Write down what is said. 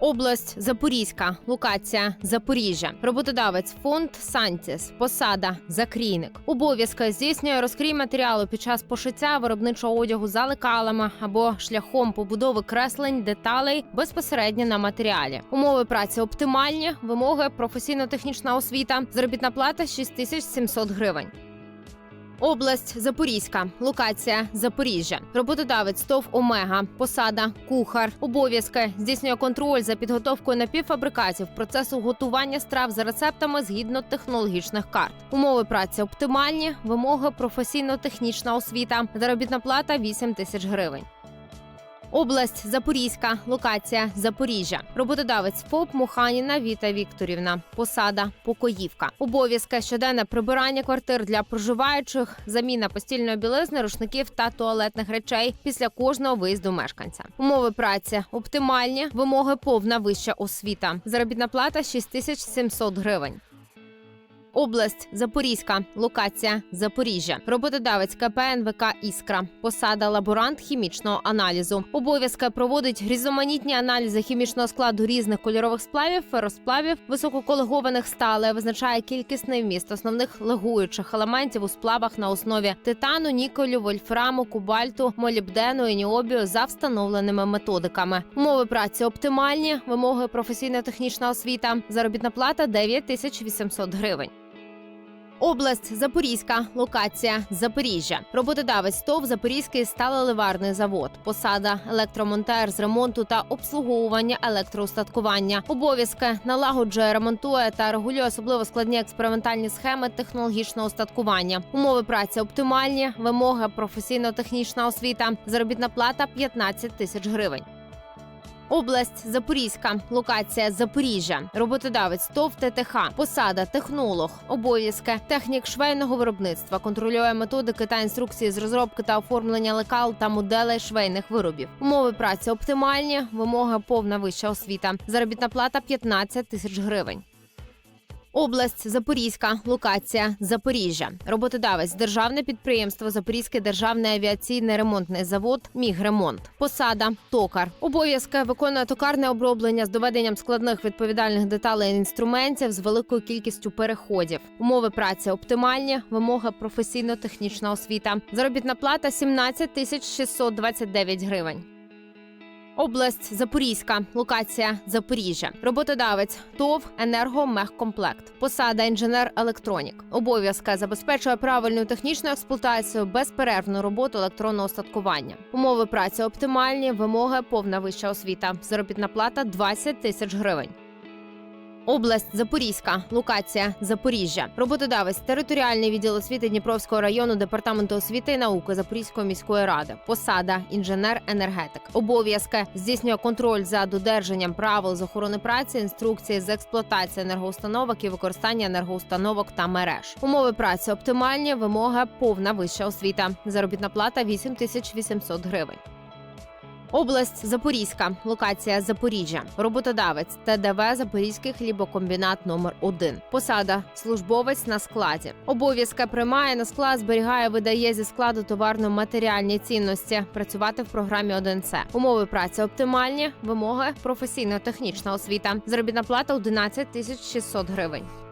Область Запорізька, локація Запоріжжя, роботодавець фонд Сантіс, посада закрійник. Обов'язки здійснює розкрій матеріалу під час пошиття виробничого одягу за лекалами або шляхом побудови креслень деталей безпосередньо на матеріалі. Умови праці оптимальні, вимоги професійно-технічна освіта, заробітна плата 6700 гривень. Область Запорізька, локація Запоріжжя, роботодавець ТОВ Омега, посада, кухар, обов'язки здійснює контроль за підготовкою напівфабрикатів процесу готування страв за рецептами згідно технологічних карт. Умови праці оптимальні, вимоги професійно-технічна освіта, заробітна плата 8 тисяч гривень. Область Запорізька, локація Запоріжжя, роботодавець ФОП Муханіна Віта Вікторівна, посада покоївка, обов'язки щоденне прибирання квартир для проживаючих, заміна постільної білизни, рушників та туалетних речей після кожного виїзду мешканця. Умови праці оптимальні, вимоги повна вища освіта. Заробітна плата 6700 гривень. Область Запорізька, локація Запоріжжя, роботодавець КП НВК Іскра, посада лаборант хімічного аналізу. Обов'язки проводить різноманітні аналізи хімічного складу різних кольорових сплавів, феросплавів, висококолегованих сталей, визначає кількісний вміст основних легуючих елементів у сплавах на основі титану, нікелю, вольфраму, кубальту, молібдену і ніобію за встановленими методиками. Умови праці оптимальні, вимоги професійно-технічна освіта, заробітна плата 9800 гривень. Область Запорізька, локація Запоріжжя, роботодавець ТОВ Запорізький сталеливарний завод, посада електромонтер з ремонту та обслуговування електроустаткування. Обов'язки налагоджує, ремонтує та регулює особливо складні експериментальні схеми технологічного устаткування. Умови праці оптимальні, вимоги професійно-технічна освіта, заробітна плата 15 тисяч гривень. Область Запорізька, локація Запоріжжя, роботодавець ТОВ ТТХ, посада, технолог, обов'язки, технік швейного виробництва, контролює методики та інструкції з розробки та оформлення лекал та моделей швейних виробів. Умови праці оптимальні, вимоги повна вища освіта. Заробітна плата 15 тисяч гривень. Область Запорізька, локація Запоріжжя, роботодавець, державне підприємство Запорізький державний авіаційний ремонтний завод Мігремонт, посада, токар, обов'язки виконує токарне оброблення з доведенням складних відповідальних деталей інструментів з великою кількістю переходів. Умови праці оптимальні, вимоги професійно-технічна освіта. Заробітна плата 17 тисяч 629 гривень. Область Запорізька, локація Запоріжжя, роботодавець ТОВ «Енергомехкомплект», посада інженер-електронік. Обов'язки забезпечує правильну технічну експлуатацію, безперервну роботу електронного устаткування. Умови праці оптимальні, вимоги повна вища освіта. Заробітна плата 20 тисяч гривень. Область Запорізька, локація Запоріжжя, роботодавець, територіальний відділ освіти Дніпровського району департаменту освіти і науки Запорізької міської ради, посада інженер-енергетик, обов'язки здійснює контроль за додержанням правил з охорони праці, інструкції з експлуатації енергоустановок і використання енергоустановок та мереж. Умови праці оптимальні, вимоги повна вища освіта. Заробітна плата 8800 гривень. Область Запорізька, локація Запоріжжя, роботодавець ТДВ Запорізький хлібокомбінат номер 1 Посада службовець на складі. Обов'язки приймає на склад, зберігає, видає зі складу товарно-матеріальні цінності. Працювати в програмі 1С. Умови праці оптимальні, вимоги професійно-технічна освіта. Заробітна плата 11 тисяч 600 гривень.